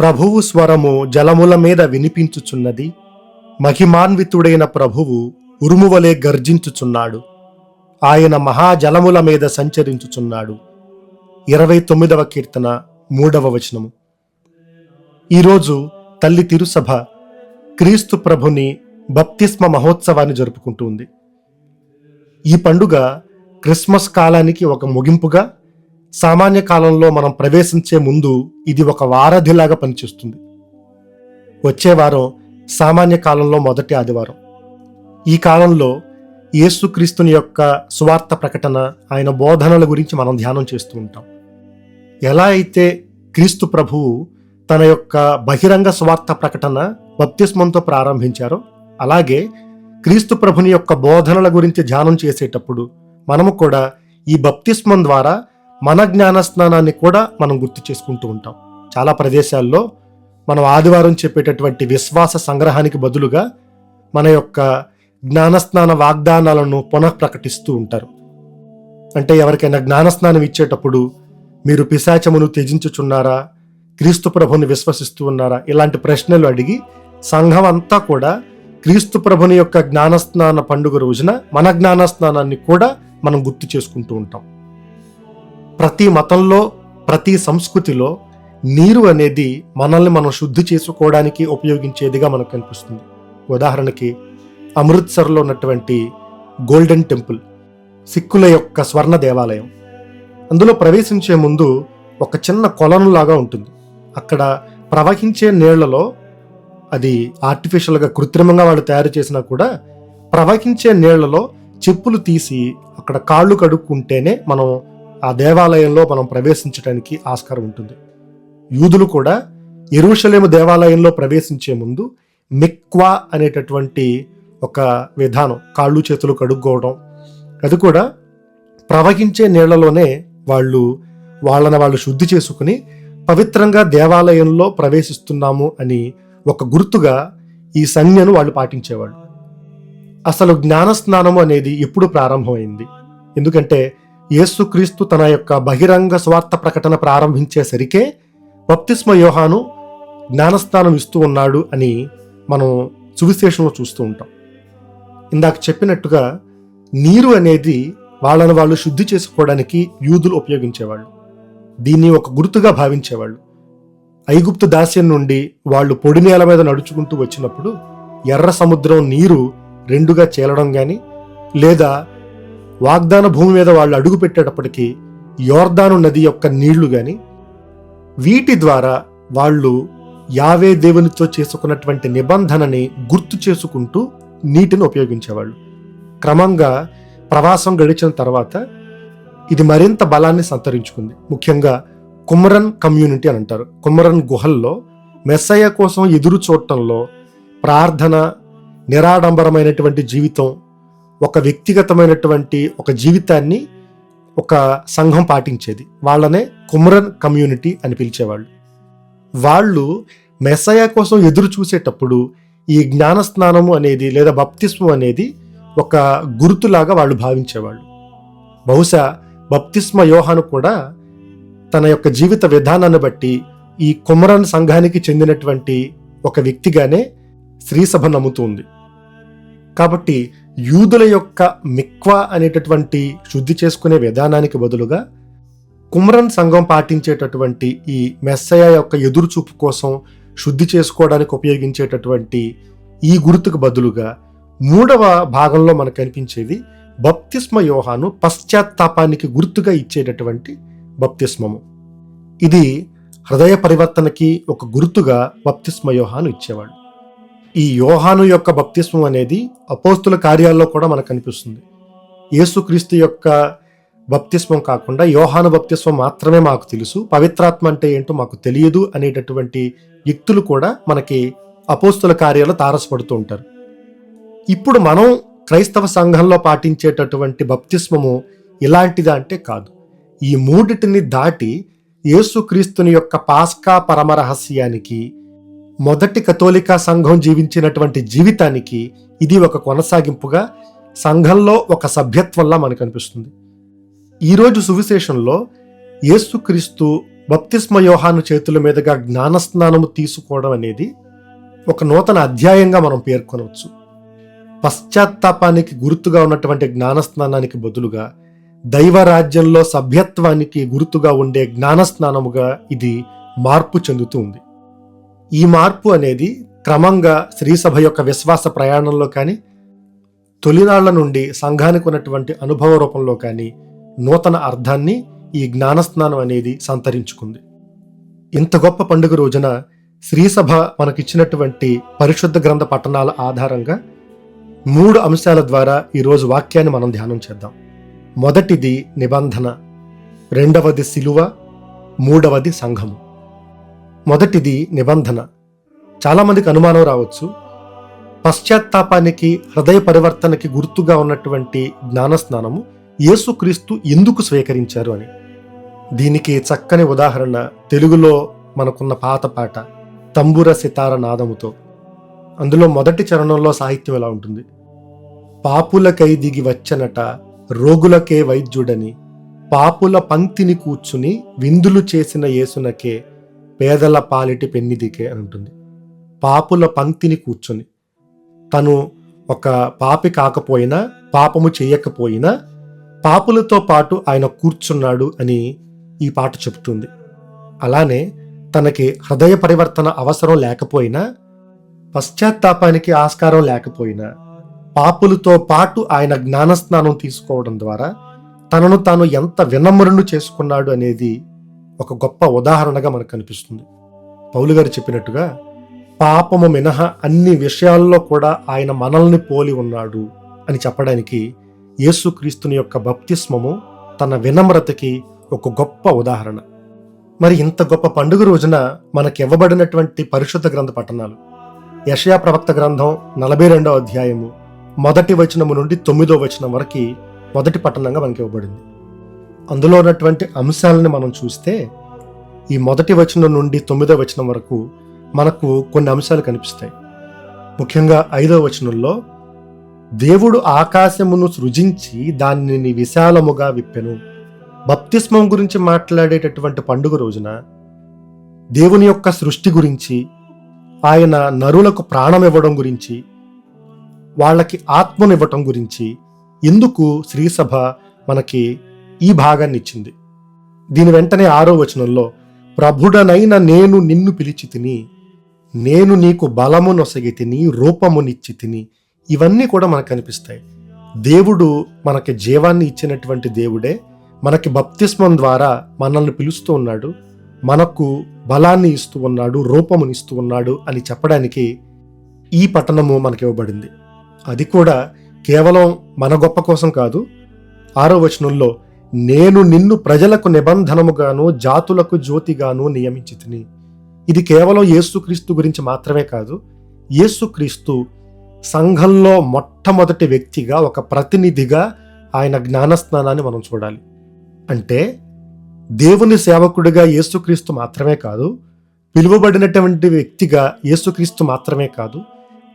ప్రభువు స్వరము జలముల మీద వినిపించుచున్నది. మహిమాన్వితుడైన ప్రభువు ఉరుమువలే గర్జించుచున్నాడు. ఆయన మహాజలముల మీద సంచరించుచున్నాడు. ఇరవై తొమ్మిదవ కీర్తన మూడవ వచనము. ఈరోజు తల్లి తిరుసభ క్రీస్తు ప్రభుని బప్తిస్మ మహోత్సవాన్ని జరుపుకుంటుంది ఈ పండుగ క్రిస్మస్ కాలానికి ఒక ముగింపుగా సామాన్య కాలంలో మనం ప్రవేశించే ముందు ఇది ఒక వారధిలాగా పనిచేస్తుంది. వచ్చే వారం సామాన్య కాలంలో మొదటి ఆదివారం. ఈ కాలంలో యేసుక్రీస్తుని యొక్క సువార్త ప్రకటన ఆయన బోధనల గురించి మనం ధ్యానం చేస్తూ ఉంటాం. ఎలా అయితే క్రీస్తు ప్రభువు తన యొక్క బహిరంగ స్వార్థ ప్రకటన బప్తిస్మంతో ప్రారంభించారో అలాగే క్రీస్తు ప్రభుని యొక్క బోధనల గురించి ధ్యానం చేసేటప్పుడు మనము కూడా ఈ బప్తిస్మం ద్వారా మన జ్ఞాన స్నానాన్ని కూడా మనం గుర్తు చేసుకుంటూ ఉంటాం. చాలా ప్రదేశాల్లో మనం ఆదివారం చెప్పేటటువంటి విశ్వాస సంగ్రహానికి బదులుగా మన యొక్క జ్ఞానస్నాన వాగ్దానాలను పునః ప్రకటిస్తూ ఉంటారు. అంటే ఎవరికైనా జ్ఞానస్నానం ఇచ్చేటప్పుడు మీరు పిశాచమును త్యజించుచున్నారా? క్రీస్తు ప్రభుని విశ్వసిస్తూ ఉన్నారా? ఇలాంటి ప్రశ్నలు అడిగి సంఘం అంతా కూడా క్రీస్తు ప్రభుని యొక్క జ్ఞానస్నాన పండుగ రోజున మన జ్ఞానస్నానాన్ని కూడా మనం గుర్తు చేసుకుంటూ ఉంటాం. ప్రతి మతంలో ప్రతి సంస్కృతిలో నీరు అనేది మనల్ని మనం శుద్ధి చేసుకోవడానికి ఉపయోగించేదిగా మనకు కనిపిస్తుంది. ఉదాహరణకి అమృత్సర్లో ఉన్నటువంటి గోల్డెన్ టెంపుల్ సిక్కుల యొక్క స్వర్ణ దేవాలయం. అందులో ప్రవేశించే ముందు ఒక చిన్న కొలనులాగా ఉంటుంది. అక్కడ ప్రవహించే నీళ్ళలో అది ఆర్టిఫిషియల్గా కృత్రిమంగా వాళ్ళు తయారు చేసినా కూడా ప్రవహించే నీళ్ళలో చెప్పులు తీసి అక్కడ కాళ్ళు కడుక్కుంటేనే మనం ఆ దేవాలయంలో మనం ప్రవేశించడానికి ఆస్కారం ఉంటుంది. యూదులు కూడా ఎరుషలేము దేవాలయంలో ప్రవేశించే ముందు మిక్వా అనేటటువంటి ఒక విధానం కాళ్ళు చేతులు కడుక్కోవడం అది కూడా ప్రవహించే నీళ్ళలోనే వాళ్ళు వాళ్ళని వాళ్ళు శుద్ధి చేసుకుని పవిత్రంగా దేవాలయంలో ప్రవేశిస్తున్నాము అని ఒక గుర్తుగా ఈ సంజ్ఞను వాళ్ళు పాటించేవాళ్ళు. అసలు జ్ఞానస్నానము అనేది ఎప్పుడు ప్రారంభమైంది? ఎందుకంటే యేసుక్రీస్తు తన యొక్క బహిరంగ స్వార్థ ప్రకటన ప్రారంభించేసరికే బప్తిస్మ యోహాను జ్ఞానస్థానం ఇస్తూ ఉన్నాడు అని మనం సువిశేషంలో చూస్తూ ఉంటాం. ఇందాక చెప్పినట్టుగా నీరు అనేది వాళ్ళని వాళ్ళు శుద్ధి చేసుకోవడానికి యూదులు ఉపయోగించేవాళ్ళు. దీన్ని ఒక గుర్తుగా భావించేవాళ్ళు. ఐగుప్తు దాస్యం నుండి వాళ్ళు పొడి నేల మీద నడుచుకుంటూ వచ్చినప్పుడు ఎర్ర సముద్రం నీరు రెండుగా చేలడం కానీ లేదా వాగ్దాన భూమి మీద వాళ్ళు అడుగుపెట్టేటప్పటికీ యోర్దాను నది యొక్క నీళ్ళు గాని వీటి ద్వారా వాళ్ళు యావే దేవునితో చేసుకున్నటువంటి నిబంధనని గుర్తు చేసుకుంటూ నీటిని ఉపయోగించేవాళ్ళు. క్రమంగా ప్రవాసం గడిచిన తర్వాత ఇది మరింత బలాన్ని సంతరించుకుంది. ముఖ్యంగా కుమరన్ కమ్యూనిటీ అని అంటారు. కుమరన్ గుహల్లో మెస్సయ్య కోసం ఎదురు చూడటంలో ప్రార్థన నిరాడంబరమైనటువంటి జీవితం ఒక వ్యక్తిగతమైనటువంటి ఒక జీవితాన్ని ఒక సంఘం పాటించేది. వాళ్ళనే కుమరన్ కమ్యూనిటీ అని పిలిచేవాళ్ళు. వాళ్ళు మెస్సయ కోసం ఎదురు చూసేటప్పుడు ఈ జ్ఞానస్నానము అనేది లేదా బప్తిస్మం అనేది ఒక గుర్తులాగా వాళ్ళు భావించేవాళ్ళు. బహుశా బప్తిస్మ యోహాను కూడా తన యొక్క జీవిత విధానాన్ని బట్టి ఈ కుమరన్ సంఘానికి చెందినటువంటి ఒక వ్యక్తిగానే శ్రీసభ నమ్ముతుంది కాబట్టి యూదుల యొక్క మిక్వా అనేటటువంటి శుద్ధి చేసుకునే విధానానికి బదులుగా కుమరన్ సంఘం పాటించేటటువంటి ఈ మెస్సయ యొక్క ఎదురుచూపు కోసం శుద్ధి చేసుకోవడానికి ఉపయోగించేటటువంటి ఈ గుర్తుకు బదులుగా మూడవ భాగంలో మనకు కనిపించేది బప్తిస్మ యోహాను పశ్చాత్తాపానికి గుర్తుగా ఇచ్చేటటువంటి బప్తిస్మము. ఇది హృదయ పరివర్తనకి ఒక గుర్తుగా బప్తిస్మ యోహాను ఇచ్చేవాడు. ఈ యోహాను యొక్క బప్తిస్మం అనేది అపోస్తుల కార్యాల్లో కూడా మనకు కనిపిస్తుంది. యేసుక్రీస్తు యొక్క బప్తిస్మం కాకుండా యోహాను బప్తిస్మం మాత్రమే మాకు తెలుసు. పవిత్రాత్మ అంటే ఏంటో మాకు తెలియదు అనేటటువంటి వ్యక్తులు కూడా మనకి అపోస్తుల కార్యాలు తారసపడుతూ ఉంటారు. ఇప్పుడు మనం క్రైస్తవ సంఘంలో పాటించేటటువంటి బప్తిస్మము ఇలాంటిదా అంటే కాదు. ఈ మూడిటిని దాటి యేసుక్రీస్తుని యొక్క పాస్కా పరమరహస్యానికి మొదటి కథోలికా సంఘం జీవించినటువంటి జీవితానికి ఇది ఒక కొనసాగింపుగా సంఘంలో ఒక సభ్యత్వంలా మనకు అనిపిస్తుంది. ఈరోజు సువిశేషంలో యేసుక్రీస్తు బప్తిస్మ యోహాను చేతుల మీదుగా జ్ఞానస్నానము తీసుకోవడం అనేది ఒక నూతన అధ్యాయంగా మనం పేర్కొనవచ్చు. పశ్చాత్తాపానికి గుర్తుగా ఉన్నటువంటి జ్ఞానస్నానానికి బదులుగా దైవరాజ్యంలో సభ్యత్వానికి గుర్తుగా ఉండే జ్ఞానస్నానముగా ఇది మార్పు చెందుతూ ఉంది. ఈ మార్పు అనేది క్రమంగా శ్రీసభ యొక్క విశ్వాస ప్రయాణంలో కానీ తొలినాళ్ళ నుండి సంఘానికి ఉన్నటువంటి అనుభవ రూపంలో కానీ నూతన అర్థాన్ని ఈ జ్ఞానస్నానం అనేది సంతరించుకుంది. ఇంత గొప్ప పండుగ రోజున శ్రీసభ మనకిచ్చినటువంటి పరిశుద్ధ గ్రంథ పట్టణాల ఆధారంగా మూడు అంశాల ద్వారా ఈరోజు వాక్యాన్ని మనం ధ్యానం చేద్దాం. మొదటిది నిబంధన రెండవది శిలువ మూడవది సంఘము. మొదటిది నిబంధన. చాలామందికి అనుమానం రావచ్చు. పశ్చాత్తాపానికి హృదయ పరివర్తనకి గుర్తుగా ఉన్నటువంటి జ్ఞానస్నానము యేసుక్రీస్తు ఎందుకు స్వీకరించారు అని. దీనికి చక్కని ఉదాహరణ తెలుగులో మనకున్న పాత పాట తంబుర సితార నాదముతో. అందులో మొదటి చరణంలో సాహిత్యం ఎలా ఉంటుంది? పాపులకై దిగి వచ్చనట రోగులకే వైద్యుడని పాపుల పంక్తిని కూర్చుని విందులు చేసిన యేసునకే పేదల పాలిటి పెన్నిదికే అని ఉంటుంది. పాపుల పంక్తిని కూర్చొని తను ఒక పాపి కాకపోయినా పాపము చేయకపోయినా పాపులతో పాటు ఆయన కూర్చున్నాడు అని ఈ పాట చెబుతుంది. అలానే తనకి హృదయ పరివర్తన అవసరం లేకపోయినా పశ్చాత్తాపానికి ఆస్కారం లేకపోయినా పాపులతో పాటు ఆయన జ్ఞానస్నానం తీసుకోవడం ద్వారా తనను తాను ఎంత వినమ్రుడు చేసుకున్నాడు అనేది ఒక గొప్ప ఉదాహరణగా మనకు కనిపిస్తుంది. పౌలు గారు చెప్పినట్టుగా పాపము మినహా అన్ని విషయాల్లో కూడా ఆయన మనల్ని పోలి ఉన్నాడు అని చెప్పడానికి యేసుక్రీస్తుని యొక్క బప్తిస్మము తన వినమ్రతకి ఒక గొప్ప ఉదాహరణ. మరి ఇంత గొప్ప పండుగ రోజున మనకి ఇవ్వబడినటువంటి పరిశుద్ధ గ్రంథ పట్టణాలు యషయా ప్రవక్త గ్రంథం నలభై రెండవ అధ్యాయము మొదటి వచనము నుండి తొమ్మిదో వచనం వరకు మొదటి పట్టణంగా మనకి ఇవ్వబడింది. అందులో ఉన్నటువంటి అంశాలను మనం చూస్తే ఈ మొదటి వచనం నుండి తొమ్మిదో వచనం వరకు మనకు కొన్ని అంశాలు కనిపిస్తాయి. ముఖ్యంగా ఐదో వచనంలో దేవుడు ఆకాశమును సృజించి దానిని విశాలముగా విప్పెను. బప్తిస్మం గురించి మాట్లాడేటటువంటి పండుగ రోజున దేవుని యొక్క సృష్టి గురించి ఆయన నరులకు ప్రాణం ఇవ్వడం గురించి వాళ్ళకి ఆత్మనివ్వటం గురించి ఎందుకు శ్రీసభ మనకి ఈ భాగాన్ని ఇచ్చింది దీని వెంటనే ఆరో వచనంలో ప్రభుడనైన నేను నిన్ను పిలిచి తిని నేను నీకు బలము నొసగి తిని రూపమునిచ్చి తిని ఇవన్నీ కూడా మనకు కనిపిస్తాయి. దేవుడు మనకి జీవాన్ని ఇచ్చినటువంటి దేవుడే మనకి బప్తిస్మం ద్వారా మనల్ని పిలుస్తూ ఉన్నాడు మనకు బలాన్ని ఇస్తూ ఉన్నాడు రూపముని ఇస్తూ ఉన్నాడు అని చెప్పడానికి ఈ పట్టణము మనకి ఇవ్వబడింది. అది కూడా కేవలం మన గొప్ప కోసం కాదు ఆరో వచనంలో నేను నిన్ను ప్రజలకు నిబంధనముగాను జాతులకు జ్యోతిగాను నియమించి తిని ఇది కేవలం యేసుక్రీస్తు గురించి మాత్రమే కాదు యేసుక్రీస్తు సంఘంలో మొట్టమొదటి వ్యక్తిగా ఒక ప్రతినిధిగా ఆయన జ్ఞానస్నానాన్ని మనం చూడాలి. అంటే దేవుని సేవకుడిగా యేసుక్రీస్తు మాత్రమే కాదు పిలువబడినటువంటి వ్యక్తిగా యేసుక్రీస్తు మాత్రమే కాదు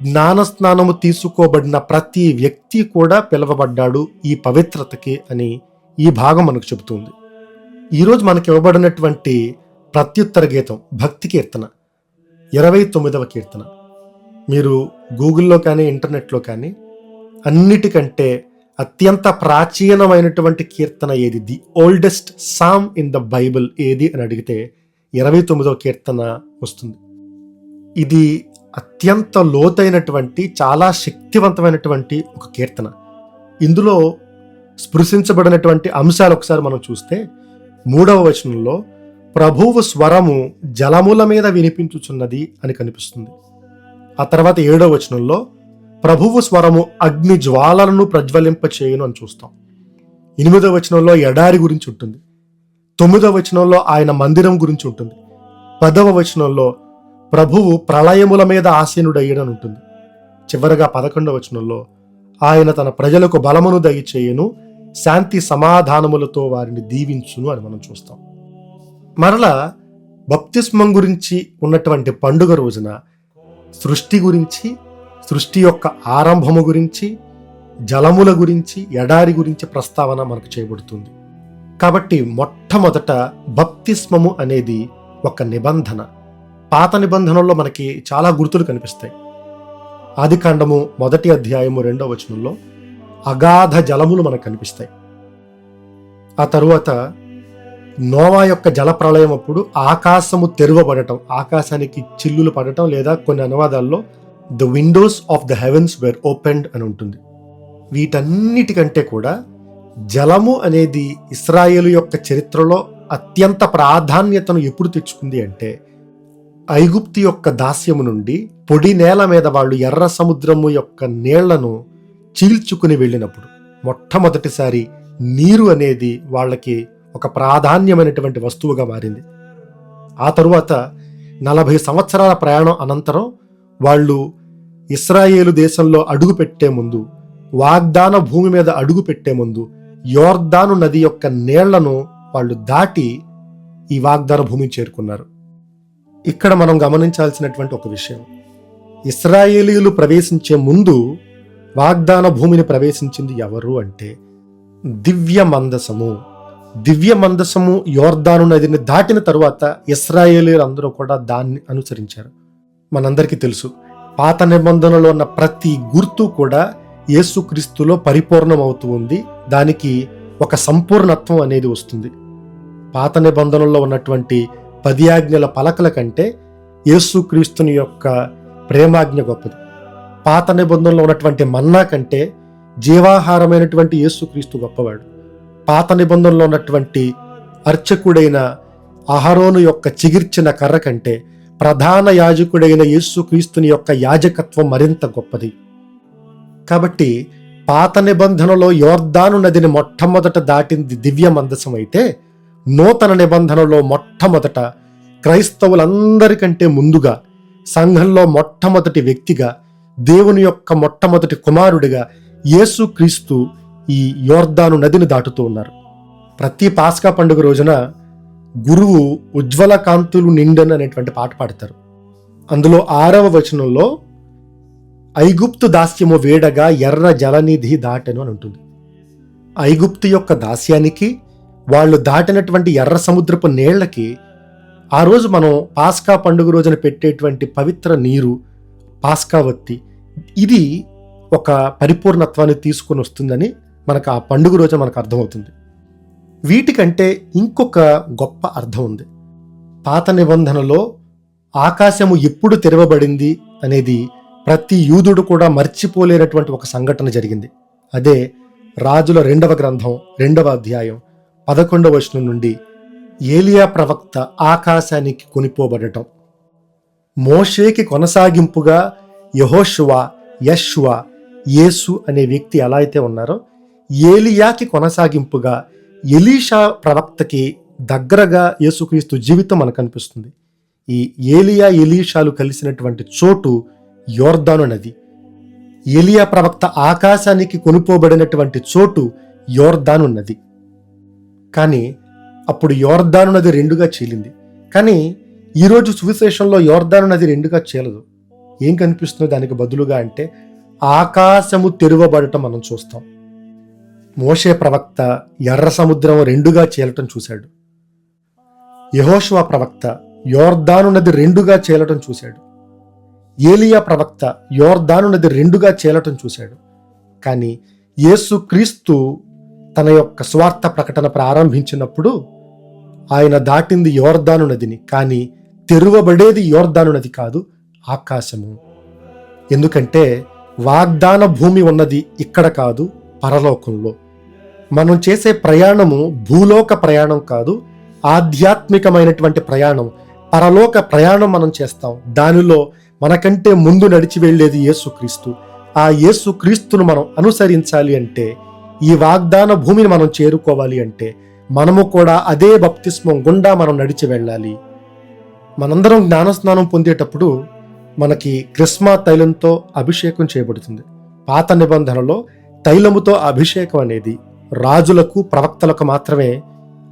జ్ఞానస్నానము తీసుకోబడిన ప్రతి వ్యక్తి కూడా పిలువబడ్డాడు ఈ పవిత్రతకి అని ఈ భాగం మనకు చెబుతుంది. ఈరోజు మనకి ఇవ్వబడినటువంటి ప్రత్యుత్తర గీతం భక్తి కీర్తన ఇరవై తొమ్మిదవ కీర్తన. మీరు గూగుల్లో కానీ ఇంటర్నెట్లో కానీ అన్నిటికంటే అత్యంత ప్రాచీనమైనటువంటి కీర్తన ఏది? The oldest psalm in the Bible ఏది అని అడిగితే ఇరవై తొమ్మిదవ కీర్తన వస్తుంది. ఇది అత్యంత లోతైనటువంటి చాలా శక్తివంతమైనటువంటి ఒక కీర్తన. ఇందులో స్పృశించబడినటువంటి అంశాలు ఒకసారి మనం చూస్తే మూడవ వచనంలో ప్రభువు స్వరము జలముల మీద వినిపించుచున్నది అని కనిపిస్తుంది. ఆ తర్వాత ఏడవ వచనంలో ప్రభువు స్వరము అగ్ని జ్వాలలను ప్రజ్వలింప చేయను అని చూస్తాం. ఎనిమిదవ వచనంలో ఎడారి గురించి ఉంటుంది. తొమ్మిదవ వచనంలో ఆయన మందిరం గురించి ఉంటుంది. పదవ వచనంలో ప్రభువు ప్రళయముల మీద ఆసీనుడయ్యడని ఉంటుంది. చివరగా పదకొండవ వచనంలో ఆయన తన ప్రజలకు బలమును దయచేయను శాంతి సమాధానములతో వారిని దీవించును అని మనం చూస్తాం. మరలా బప్తిస్మం గురించి ఉన్నటువంటి పండుగ రోజున సృష్టి గురించి సృష్టి యొక్క ఆరంభము గురించి జలముల గురించి ఎడారి గురించి ప్రస్తావన మనకు చేయబడుతుంది. కాబట్టి మొట్టమొదట బప్తిస్మము అనేది ఒక నిబంధన. పాత నిబంధనల్లో మనకి చాలా గుర్తులు కనిపిస్తాయి. ఆదికాండము మొదటి అధ్యాయము రెండవ వచనంలో అగాధ జలములు మనకు కనిపిస్తాయి. ఆ తరువాత నోవా యొక్క జల ప్రళయం అప్పుడు ఆకాశము తెరవబడటం ఆకాశానికి చిల్లులు పడటం లేదా కొన్ని అనువాదాల్లో the windows of the heavens were opened అని ఉంటుంది. వీటన్నిటికంటే కూడా జలము అనేది ఇస్రాయేలు యొక్క చరిత్రలో అత్యంత ప్రాధాన్యతను ఎప్పుడు తెచ్చుకుంది అంటే ఐగుప్తి యొక్క దాస్యము నుండి పొడి నేల మీద వాళ్ళు ఎర్ర సముద్రము యొక్క నీళ్ళను చీల్చుకుని వెళ్ళినప్పుడు మొట్టమొదటిసారి నీరు అనేది వాళ్ళకి ఒక ప్రాధాన్యమైనటువంటి వస్తువుగా మారింది. ఆ తరువాత నలభై సంవత్సరాల ప్రయాణం అనంతరం వాళ్ళు ఇస్రాయేలు దేశంలో అడుగు పెట్టే ముందు వాగ్దాన భూమి మీద అడుగు పెట్టే ముందు యోర్దాను నది యొక్క నీళ్ళను వాళ్ళు దాటి ఈ వాగ్దాన భూమిని చేరుకున్నారు. ఇక్కడ మనం గమనించాల్సినటువంటి ఒక విషయం. ఇస్రాయేలీలు ప్రవేశించే ముందు వాగ్దాన భూమిని ప్రవేశించింది ఎవరు అంటే దివ్య మందసము. దివ్య మందసము యోర్దాను నదిని దాటిన తరువాత ఇస్రాయేలీలు అందరూ కూడా దాన్ని అనుసరించారు. మనందరికీ తెలుసు పాత నిబంధనలో ఉన్న ప్రతి గుర్తు కూడా యేసుక్రీస్తులో పరిపూర్ణం అవుతూ ఉంది. దానికి ఒక సంపూర్ణత్వం అనేది వస్తుంది. పాత నిబంధనలో ఉన్నటువంటి పది ఆజ్ఞల పలకల కంటే యేసుక్రీస్తుని యొక్క ప్రేమాజ్ఞ గొప్పది. పాత నిబంధనలో ఉన్నటువంటి మన్నా కంటే జీవాహారమైనటువంటి యేసుక్రీస్తు గొప్పవాడు. పాత నిబంధనలో ఉన్నటువంటి అర్చకుడైన అహరోను యొక్క చిగిర్చిన కర్ర కంటే ప్రధాన యాజకుడైన యేసుక్రీస్తుని యొక్క యాజకత్వం మరింత గొప్పది. కాబట్టి పాత నిబంధనలో యోర్దాను నదిని మొట్టమొదట దాటింది దివ్య మందసం అయితే నూతన నిబంధనలో మొట్టమొదట క్రైస్తవులందరికంటే ముందుగా సంఘంలో మొట్టమొదటి వ్యక్తిగా దేవుని యొక్క మొట్టమొదటి కుమారుడిగా యేసుక్రీస్తు ఈ యోర్దాను నదిని దాటుతూ ఉన్నారు. ప్రతి పాస్కా పండుగ రోజున గురువు ఉజ్వల కాంతులు నిండన్ అనేటువంటి పాట పాడతారు. అందులో ఆరవ వచనంలో ఐగుప్తు దాస్యము వేడగా ఎర్ర జలనిధి దాటెను అని ఉంటుంది. ఐగుప్తు యొక్క దాస్యానికి వాళ్ళు దాటినటువంటి ఎర్ర సముద్రపు నీళ్ళకి ఆ రోజు మనం పాస్కా పండుగ రోజున పెట్టేటువంటి పవిత్ర నీరు పాస్కావత్తి. ఇది ఒక పరిపూర్ణత్వాన్ని తీసుకొని వస్తుందని మనకు ఆ పండుగ రోజు మనకు అర్థమవుతుంది. వీటికంటే ఇంకొక గొప్ప అర్థం ఉంది. పాత నిబంధనలో ఆకాశము ఎప్పుడు తెరవబడింది అనేది ప్రతి యూదుడు కూడా మర్చిపోలేనటువంటి ఒక సంఘటన జరిగింది. అదే రాజుల రెండవ గ్రంథం రెండవ అధ్యాయం పదకొండవ వచనం నుండి ఏలియా ప్రవక్త ఆకాశానికి కొనిపోబడటం. మోషేకి కొనసాగింపుగా యహోషువ యశ్వ యేసు అనే వ్యక్తి ఎలా అయితే ఉన్నారో ఏలియాకి కొనసాగింపుగా ఎలీషా ప్రవక్తకి దగ్గరగా యేసుక్రీస్తు జీవితం మనకు అనిపిస్తుంది ఈ ఏలియా ఎలీషాలు కలిసినటువంటి చోటు యోర్దాను నది. ఏలియా ప్రవక్త ఆకాశానికి కొనుపోబడినటువంటి చోటు యోర్దాను నది. కానీ అప్పుడు యోర్దాను నది రెండుగా చీలింది. కానీ ఈరోజు సువిశేషంలో యోర్ధాను నది రెండుగా చేలదు. ఏం కనిపిస్తుందో దానికి బదులుగా అంటే ఆకాశము తెరువబడటం మనం చూస్తాం. మోషే ప్రవక్త ఎర్ర సముద్రం రెండుగా చేలటం చూశాడు. యహోశివ ప్రవక్త యోర్దాను నది రెండుగా చేలటం చూశాడు. ఏలియా ప్రవక్త యోర్దాను నది రెండుగా చేలటం చూశాడు. కానీ యేసు క్రీస్తు తన యొక్క స్వార్థ ప్రకటన ప్రారంభించినప్పుడు ఆయన దాటింది యోర్ధాను నదిని. కానీ తెరువబడేది యోర్దాను నది కాదు ఆకాశము. ఎందుకంటే వాగ్దాన భూమి ఉన్నది ఇక్కడ కాదు పరలోకంలో. మనం చేసే ప్రయాణము భూలోక ప్రయాణం కాదు ఆధ్యాత్మికమైనటువంటి ప్రయాణం పరలోక ప్రయాణం మనం చేస్తాం. దానిలో మనకంటే ముందు నడిచి వెళ్ళేది యేసుక్రీస్తు. ఆ యేసుక్రీస్తును మనం అనుసరించాలి అంటే ఈ వాగ్దాన భూమిని మనం చేరుకోవాలి అంటే మనము కూడా అదే బప్తిస్మం గుండా మనం నడిచి వెళ్ళాలి. మనందరం జ్ఞానస్నానం పొందేటప్పుడు మనకి క్రిస్మా తైలంతో అభిషేకం చేయబడుతుంది. పాత నిబంధనలో తైలముతో అభిషేకం అనేది రాజులకు ప్రవక్తలకు మాత్రమే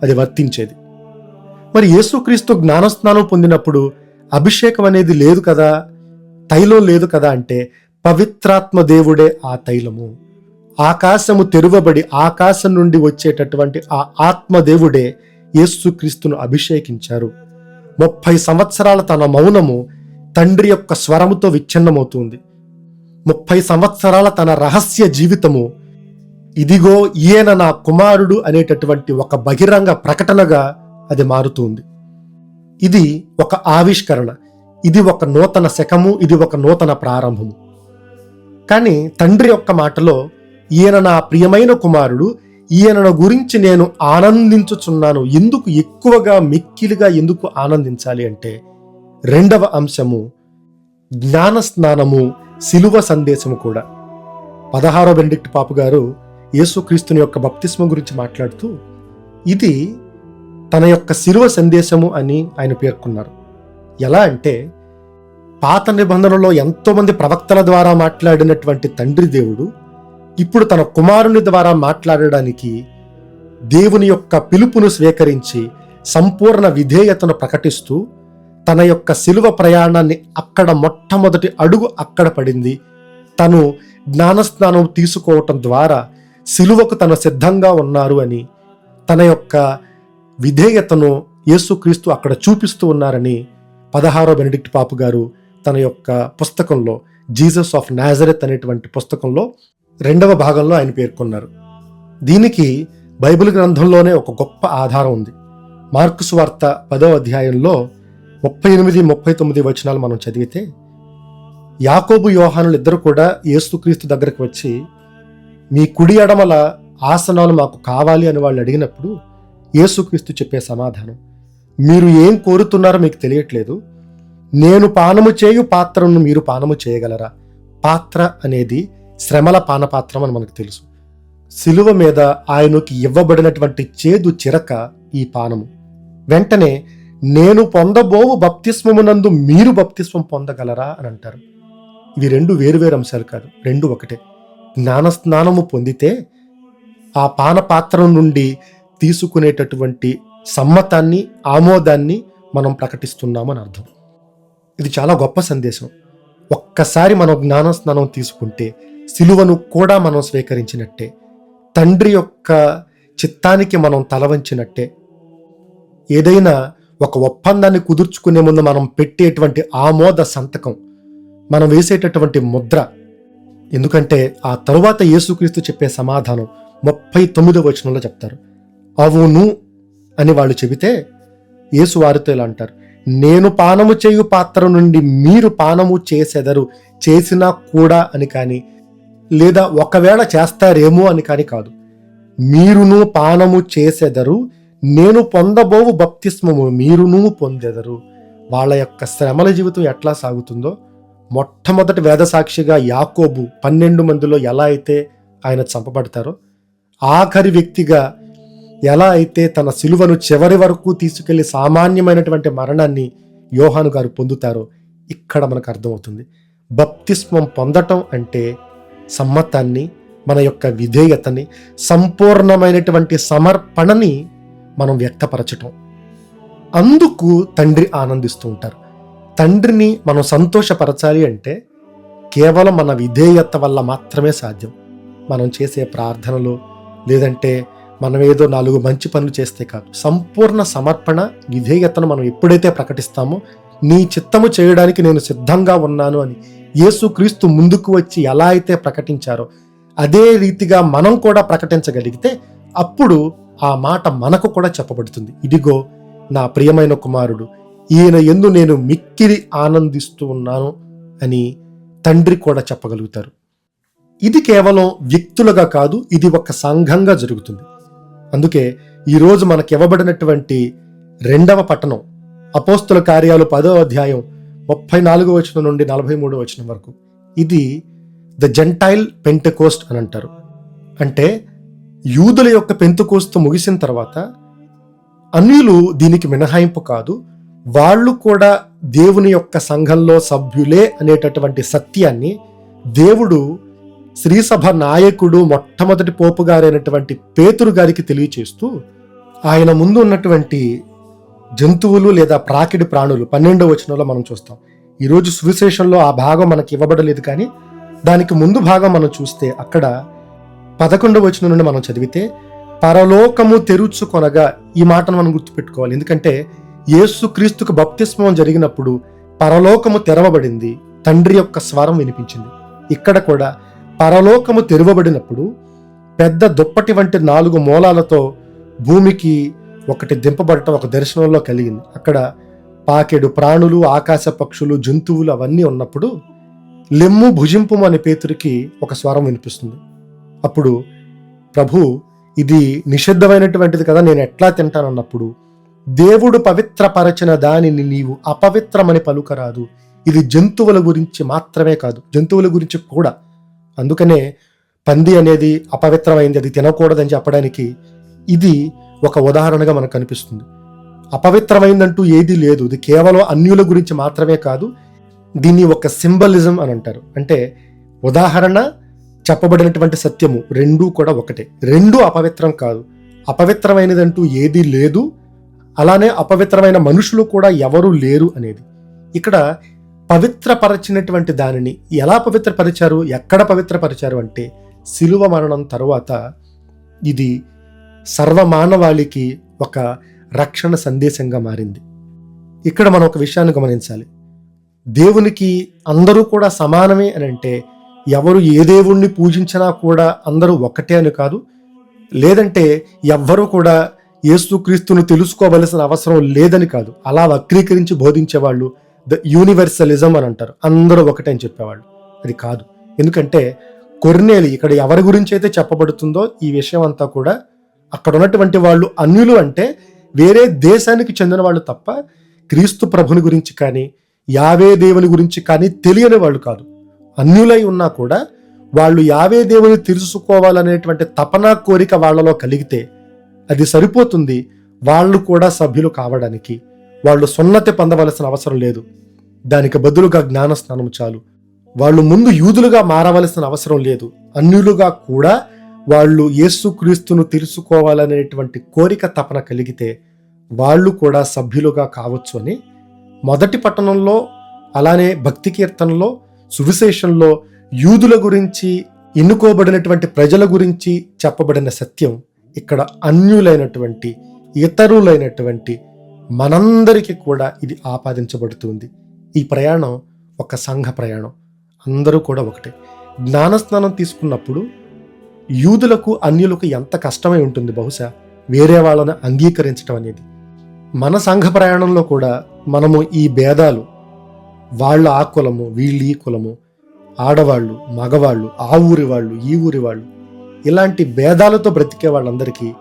అది వర్తించేది. మరి యేసుక్రీస్తు జ్ఞానస్నానం పొందినప్పుడు అభిషేకం అనేది లేదు కదా? తైలం లేదు కదా అంటే పవిత్రాత్మ దేవుడే ఆ తైలము. ఆకాశము తెరువబడి ఆకాశం నుండి వచ్చేటటువంటి ఆ ఆత్మదేవుడే యేసుక్రీస్తును అభిషేకించారు. ముప్పై సంవత్సరాల తన మౌనము తండ్రి యొక్క స్వరముతో విచ్ఛిన్నమవుతుంది. ముప్పై సంవత్సరాల తన రహస్య జీవితము ఇదిగో ఈయన నా కుమారుడు అనేటటువంటి ఒక బహిరంగ ప్రకటనగా అది మారుతుంది. ఇది ఒక ఆవిష్కరణ. ఇది ఒక నూతన శకము. ఇది ఒక నూతన ప్రారంభము. కానీ తండ్రి యొక్క మాటలో ఈయన నా ప్రియమైన కుమారుడు ఈయనను గురించి నేను ఆనందించుచున్నాను. ఎందుకు ఎక్కువగా మిక్కిలిగా ఎందుకు ఆనందించాలి అంటే రెండవ అంశము జ్ఞాన స్నానము శిలువ సందేశము కూడా. పదహారో బెండిక్ట్ పాపు గారు యేసుక్రీస్తుని యొక్క బప్తిస్మం గురించి మాట్లాడుతూ ఇది తన యొక్క శిలువ సందేశము అని ఆయన పేర్కొన్నారు. ఎలా అంటే పాత నిబంధనలో ఎంతోమంది ప్రవక్తల ద్వారా మాట్లాడినటువంటి తండ్రి దేవుడు ఇప్పుడు తన కుమారుని ద్వారా మాట్లాడడానికి దేవుని యొక్క పిలుపును స్వీకరించి సంపూర్ణ విధేయతను ప్రకటిస్తూ తన యొక్క శిలువ ప్రయాణాన్ని అక్కడ మొట్టమొదటి అడుగు అక్కడ పడింది. తను జ్ఞానస్నానం తీసుకోవటం ద్వారా శిలువకు తను సిద్ధంగా ఉన్నారు అని తన యొక్క విధేయతను యేసుక్రీస్తు అక్కడ చూపిస్తూ ఉన్నారని పదహారో బెనడిక్ట్ పాపు గారు తన యొక్క పుస్తకంలో జీసస్ ఆఫ్ నాజరెత్ అనేటువంటి పుస్తకంలో రెండవ భాగంలో ఆయన పేర్కొన్నారు. దీనికి బైబిల్ గ్రంథంలోనే ఒక గొప్ప ఆధారం ఉంది. మార్కు వార్త పదో అధ్యాయంలో ముప్పై ఎనిమిది ముప్పై తొమ్మిది వచనాలు మనం చదివితే యాకోబు యోహానులు ఇద్దరు కూడా యేసుక్రీస్తు దగ్గరకు వచ్చి మీ కుడి ఎడమల ఆసనాలు మాకు కావాలి అని వాళ్ళు అడిగినప్పుడు యేసుక్రీస్తు చెప్పే సమాధానం మీరు ఏం కోరుతున్నారో మీకు తెలియట్లేదు. నేను పానము చేయు పాత్రను మీరు పానము చేయగలరా? పాత్ర అనేది శ్రమల పానపాత్రం అని మనకు తెలుసు. శిలువ మీద ఆయనకి ఇవ్వబడినటువంటి చేదు చిరక ఈ పానము. వెంటనే నేను పొందబోవు బప్తిస్మమునందు మీరు బప్తిస్మం పొందగలరా అని అంటారు. ఇవి రెండు వేరువేరు అంశాలు కాదు రెండు ఒకటే. జ్ఞానస్నానము పొందితే ఆ పానపాత్రం నుండి తీసుకునేటటువంటి సమ్మతాన్ని ఆమోదాన్ని మనం ప్రకటిస్తున్నామని అర్థం. ఇది చాలా గొప్ప సందేశం. ఒక్కసారి మనం జ్ఞానస్నానం తీసుకుంటే సిలువను కూడా మనం స్వీకరించినట్టే తండ్రి యొక్క చిత్తానికి మనం తలవంచినట్టే ఏదైనా ఒక ఒప్పందాన్ని కుదుర్చుకునే ముందు మనం పెట్టేటువంటి ఆమోద సంతకం మనం వేసేటటువంటి ముద్ర. ఎందుకంటే ఆ తరువాత యేసుక్రీస్తు చెప్పే సమాధానం ముప్పై తొమ్మిదో వచనంలో చెప్తారు. అవును అని వాళ్ళు చెబితే యేసు వారితో ఇలా అంటారు నేను పానము చేయు పాత్ర నుండి మీరు పానము చేసెదరు చేసినా కూడా అని కానీ లేదా ఒకవేళ చేస్తారేమో అని కానీ కాదు. మీరును పానము చేసెదరు నేను పొందబోవు బప్తిస్మము మీరును పొందెదరు. వాళ్ళ యొక్క శ్రమల జీవితం ఎట్లా సాగుతుందో మొట్టమొదటి వేదసాక్షిగా యాకోబు పన్నెండు మందిలో ఎలా అయితే ఆయన చంపబడతారో ఆఖరి వ్యక్తిగా ఎలా అయితే తన సిలువను చివరి వరకు తీసుకెళ్ళి సామాన్యమైనటువంటి మరణాన్ని యోహాను గారు పొందుతారో ఇక్కడ మనకు అర్థమవుతుంది. బప్తిస్మం పొందటం అంటే సమ్మతాన్ని మన యొక్క విధేయతని సంపూర్ణమైనటువంటి సమర్పణని మనం వ్యక్తపరచటం. అందుకు తండ్రి ఆనందిస్తూ ఉంటారు. తండ్రిని మనం సంతోషపరచాలి అంటే కేవలం మన విధేయత వల్ల మాత్రమే సాధ్యం. మనం చేసే ప్రార్థనలు లేదంటే మనం ఏదో నాలుగు మంచి పనులు చేస్తే కాదు. సంపూర్ణ సమర్పణ విధేయతను మనం ఎప్పుడైతే ప్రకటిస్తామో నీ చిత్తము చేయడానికి నేను సిద్ధంగా ఉన్నాను అని యేసుక్రీస్తు ముందుకు వచ్చి ఎలా అయితే ప్రకటించారో అదే రీతిగా మనం కూడా ప్రకటించగలిగితే అప్పుడు ఆ మాట మనకు కూడా చెప్పబడుతుంది. ఇదిగో నా ప్రియమైన కుమారుడు ఈయన ఎందు నేను మిక్కిరి ఆనందిస్తూ ఉన్నాను అని తండ్రి కూడా చెప్పగలుగుతారు. ఇది కేవలం వ్యక్తులుగా కాదు ఇది ఒక సంఘంగా జరుగుతుంది. అందుకే ఈరోజు మనకి ఇవ్వబడినటువంటి రెండవ పట్టణం అపోస్తుల కార్యాలు పదో అధ్యాయం ముప్పై నాలుగో వచనం నుండి నలభై మూడో వచనం వరకు. ఇది ద జెంటైల్ పెంటకోస్ట్ అని అంటారు. అంటే యూదుల యొక్క పెంతుకోస్తు ముగిసిన తర్వాత అన్యులు దీనికి మినహాయింపు కాదు వాళ్ళు కూడా దేవుని యొక్క సంఘంలో సభ్యులే అనేటటువంటి సత్యాన్ని దేవుడు శ్రీసభ నాయకుడు మొట్టమొదటి పోపు గారైనటువంటి పేతురు గారికి తెలియచేస్తూ ఆయన ముందు ఉన్నటువంటి జంతువులు లేదా ప్రాకిడి ప్రాణులు. పన్నెండవ వచనంలో మనం చూస్తాం. ఈరోజు సువిశేషంలో ఆ భాగం మనకి ఇవ్వబడలేదు కానీ దానికి ముందు భాగం మనం చూస్తే అక్కడ పదకొండవ వచనం నుండి మనం చదివితే పరలోకము తెరుచుకొనగా ఈ మాటను మనం గుర్తుపెట్టుకోవాలి. ఎందుకంటే యేసు క్రీస్తుకు బప్తిస్మం జరిగినప్పుడు పరలోకము తెరవబడింది. తండ్రి యొక్క స్వరం వినిపించింది. ఇక్కడ కూడా పరలోకము తెరవబడినప్పుడు పెద్ద దుప్పటి వంటి నాలుగు మూలాలతో భూమికి ఒకటి దింపబడటం ఒక దర్శనంలో కలిగింది. అక్కడ పాకెడు ప్రాణులు ఆకాశ పక్షులు జంతువులు అవన్నీ ఉన్నప్పుడు లెమ్ము భుజింపు అనే పేతురికి ఒక స్వరం వినిపిస్తుంది. అప్పుడు ప్రభు ఇది నిషిద్ధమైనటువంటిది కదా నేను ఎట్లా తింటానన్నప్పుడు దేవుడు పవిత్రపరచిన దానిని నీవు అపవిత్రమని పలుకరాదు. ఇది జంతువుల గురించి మాత్రమే కాదు జంతువుల గురించి కూడా. అందుకనే పంది అనేది అపవిత్రమైంది అది తినకూడదని చెప్పడానికి ఇది ఒక ఉదాహరణగా మనకు కనిపిస్తుంది. అపవిత్రమైందంటూ ఏదీ లేదు. ఇది కేవలం అన్యుల గురించి మాత్రమే కాదు దీన్ని ఒక సింబలిజం అని అంటారు. అంటే ఉదాహరణ చెప్పబడినటువంటి సత్యము రెండూ కూడా ఒకటే. రెండూ అపవిత్రం కాదు. అపవిత్రమైనదంటూ ఏదీ లేదు. అలానే అపవిత్రమైన మనుషులు కూడా ఎవరు లేరు అనేది. ఇక్కడ పవిత్రపరచినటువంటి దానిని ఎలా పవిత్రపరిచారు? ఎక్కడ పవిత్రపరిచారు అంటే శిలువ మరణం తరువాత ఇది సర్వమానవాళికి ఒక రక్షణ సందేశంగా మారింది. ఇక్కడ మనం ఒక విషయాన్ని గమనించాలి. దేవునికి అందరూ కూడా సమానమే అని అంటే ఎవరు ఏ దేవుణ్ణి పూజించినా కూడా అందరూ ఒకటే అని కాదు. లేదంటే ఎవ్వరూ కూడా యేసుక్రీస్తును తెలుసుకోవలసిన అవసరం లేదని కాదు. అలా వక్రీకరించి బోధించేవాళ్ళు ద యూనివర్సలిజం అని అంటారు. అందరూ ఒకటే అని చెప్పేవాళ్ళు. అది కాదు. ఎందుకంటే కొర్నేలి ఇక్కడ ఎవరి గురించి అయితే చెప్పబడుతుందో ఈ విషయం అంతా కూడా అక్కడ ఉన్నటువంటి వాళ్ళు అన్యులు అంటే వేరే దేశానికి చెందిన వాళ్ళు తప్ప క్రీస్తు ప్రభుని గురించి కానీ యావే దేవుని గురించి కానీ తెలియని వాళ్ళు కాదు. అన్యులై ఉన్నా కూడా వాళ్ళు యావే దేవుని తెలుసుకోవాలనేటువంటి తపన కోరిక వాళ్ళలో కలిగితే అది సరిపోతుంది. వాళ్ళు కూడా సభ్యులు కావడానికి వాళ్ళు సున్నతి పొందవలసిన అవసరం లేదు. దానికి బదులుగా జ్ఞాన స్నానం చాలు. వాళ్ళు ముందు యూదులుగా మారవలసిన అవసరం లేదు. అన్యులుగా కూడా వాళ్ళు యేసుక్రీస్తును తెలుసుకోవాలనేటువంటి కోరిక తపన కలిగితే వాళ్ళు కూడా సభ్యులుగా కావచ్చు అని మొదటి పట్టణంలో అలానే భక్తి కీర్తనలో సువిశేషంలో యూదుల గురించి ఎన్నుకోబడినటువంటి ప్రజల గురించి చెప్పబడిన సత్యం ఇక్కడ అన్యులైనటువంటి ఇతరులైనటువంటి మనందరికీ కూడా ఇది ఆపాదించబడుతుంది. ఈ ప్రయాణం ఒక సంఘ ప్రయాణం. అందరూ కూడా ఒకటే. జ్ఞానస్నానం తీసుకున్నప్పుడు యూదులకు అన్యులకు ఎంత కష్టమై ఉంటుంది బహుశా? వేరే వాళ్ళని అంగీకరించడం అనేది. మన సంఘ ప్రయాణంలో కూడా మనము ఈ భేదాలు వాళ్ళ ఆ కులము వీళ్ళు ఈ కులము ఆడవాళ్ళు మగవాళ్ళు ఆ ఊరి వాళ్ళు ఈ ఊరి వాళ్ళు ఇలాంటి భేదాలతో బ్రతికే వాళ్ళందరికీ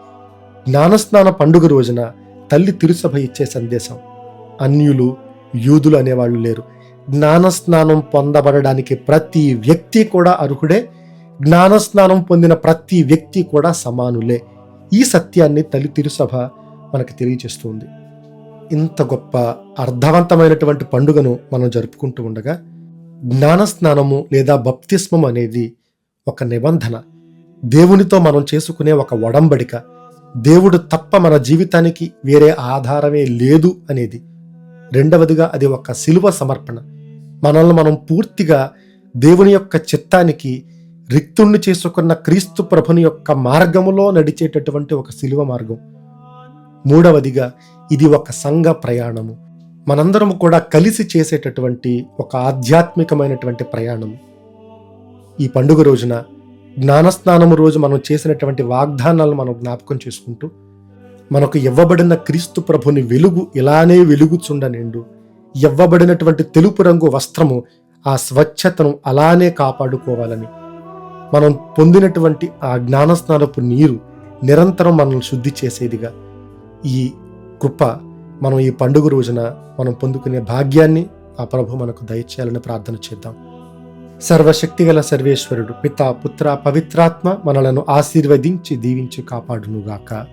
జ్ఞానస్నాన పండుగ రోజున తల్లి తిరుసభ ఇచ్చే సందేశం. అన్యులు యూదులు అనేవాళ్ళు లేరు. జ్ఞానస్నానం పొందబడడానికి ప్రతి వ్యక్తి కూడా అర్హుడే జ్ఞానస్నానం పొందిన ప్రతి వ్యక్తి కూడా సమానులే. ఈ సత్యాన్ని తల్లి తిరుసభ మనకు తెలియజేస్తుంది. ఇంత గొప్ప అర్థవంతమైనటువంటి పండుగను మనం జరుపుకుంటూ ఉండగా జ్ఞానస్నానము లేదా బప్తిస్మం అనేది ఒక నిబంధన. దేవునితో మనం చేసుకునే ఒక ఒడంబడిక. దేవుడు తప్ప మన జీవితానికి వేరే ఆధారమే లేదు అనేది. రెండవదిగా అది ఒక శిలువ సమర్పణ. మనల్ని మనం పూర్తిగా దేవుని యొక్క చిత్తానికి రిక్తుణ్ణి చేసుకున్న క్రీస్తు ప్రభుని యొక్క మార్గములో నడిచేటటువంటి ఒక శిలువ మార్గం. మూడవదిగా ఇది ఒక సంఘ ప్రయాణము. మనందరం కూడా కలిసి చేసేటటువంటి ఒక ఆధ్యాత్మికమైనటువంటి ప్రయాణం. ఈ పండుగ రోజున జ్ఞానస్నానము రోజు మనం చేసినటువంటి వాగ్దానాలను మనం జ్ఞాపకం చేసుకుంటూ మనకు ఇవ్వబడిన క్రీస్తు ప్రభుని వెలుగు ఇలానే వెలుగుచుండనిండు. ఇవ్వబడినటువంటి తెలుపు రంగు వస్త్రము ఆ స్వచ్ఛతను అలానే కాపాడుకోవాలని. మనం పొందినటువంటి ఆ జ్ఞానస్నానపు నీరు నిరంతరం మనల్ని శుద్ధి చేసేదిగా. ఈ కృప మనం ఈ పండుగ రోజున మనం పొందుకునే భాగ్యాన్ని ఆ ప్రభు మనకు దయచేయాలని ప్రార్థన చేద్దాం. సర్వశక్తిగల సర్వేశ్వరుడు పిత పుత్ర పవిత్రాత్మ మనలను ఆశీర్వదించి దీవించి కాపాడునుగాక.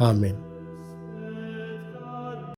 ఆమెన్.